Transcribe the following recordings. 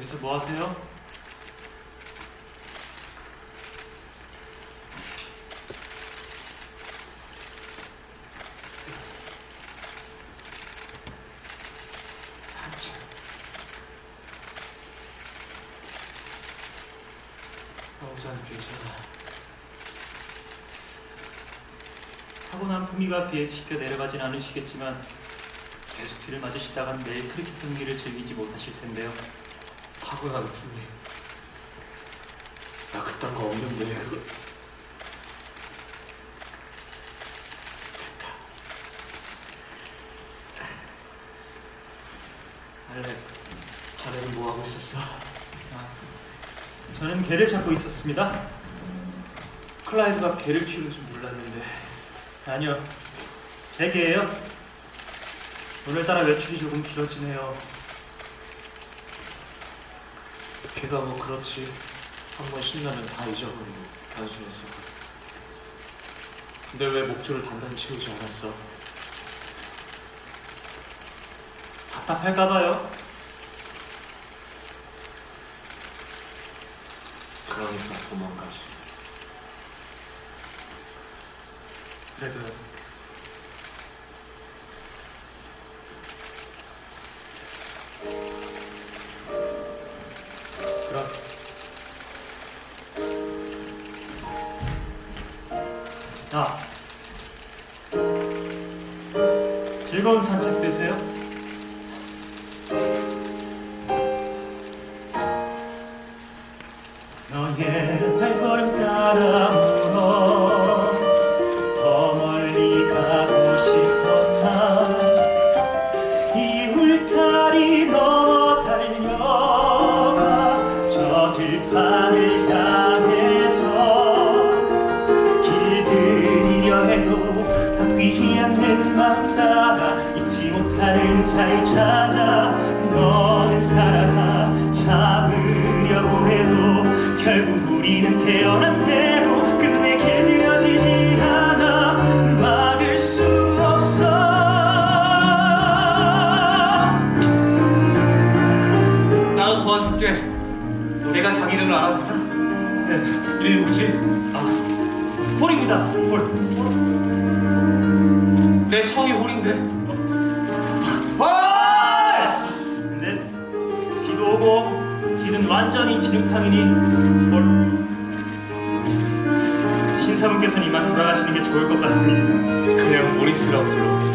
여기서 뭐 하세요? 여우자님께서 타고난 품위가 비에 씻겨 내려가진 않으시겠지만 계속 비를 맞으시다간 내일 크리켓 경기를 즐기지 못하실 텐데요. 타고난 품이 나 그딴 거 없는데 그거 됐다 알렉 자네는 뭐 하고 있었어? 아, 저는 개를 찾고 있었습니다. 클라이브가 개를 키우는 줄 몰랐는데 아니요, 제 개예요. 오늘따라 외출이 조금 길어지네요. 걔가 뭐 그렇지 한번 신나면 다 잊어버리고 단순해서 근데 왜 목줄을 단단히 채우지 않았어? 답답할까봐요. 그러니까 도망가지 그래도 아, 즐거운 산책 되세요. 너의 발걸음 따라 물어 더 멀리 가고 싶었다 이 울타리 넘어 달려가 저 들판을 맘 따라. 잊지 못하는 잘 찾아 너는 살아가 잡으려고 해도 결국 우리는 태어난 대로 끝내 길들여지지 않아. 막을 수 없어. 나도 도와줄게. 내가 자기 이름을 알아준다. 네, 이름이 뭐지? 아, 홀입니다. 홀. 내 성이 홀인데. 와! 근데 비도 오고 길은 완전히 진흙탕이니 뭘 신사분께서는 이만 돌아가시는 게 좋을 것 같습니다. 그냥 모리스라고 불러.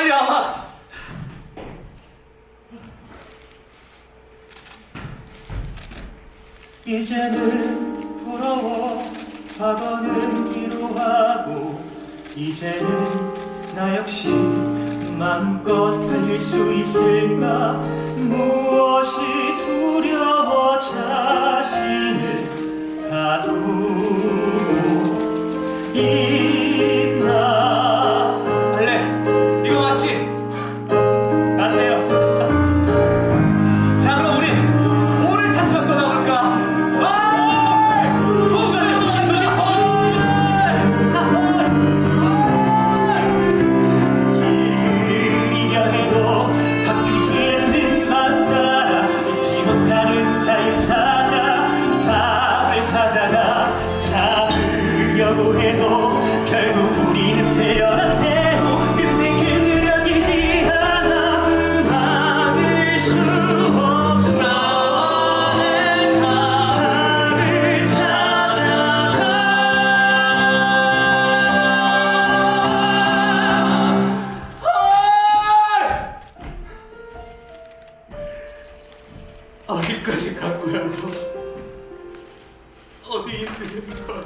빨리 와봐. 이제는 부러워 과거는 뒤로하고 이제는 나 역시 마음껏 달릴 수 있을까 무엇이 두려워 자신을 가두고 있 여기까지 간 거야 어디 있는 거야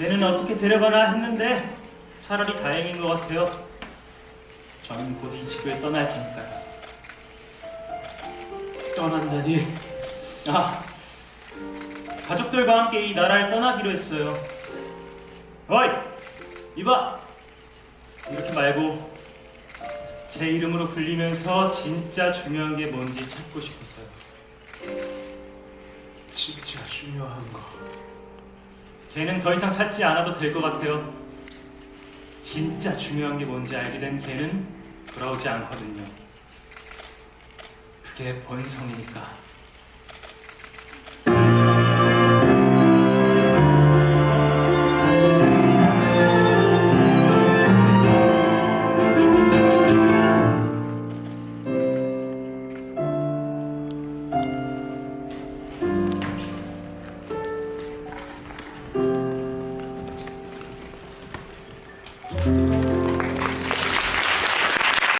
얘는 아. 어떻게 데려가나 했는데 차라리 다행인 것 같아요. 저는 곧 이 지구에 떠날 테니까요. 떠난다니 아, 가족들과 함께 이 나라를 떠나기로 했어요. 어이, 이봐. 이렇게 말고 제 이름으로 불리면서 진짜 중요한 게 뭔지 찾고 싶었어요. 진짜 중요한 거 걔는 더 이상 찾지 않아도 될 것 같아요. 진짜 중요한 게 뭔지 알게 된 걔는 돌아오지 않거든요. 그게 본성이니까.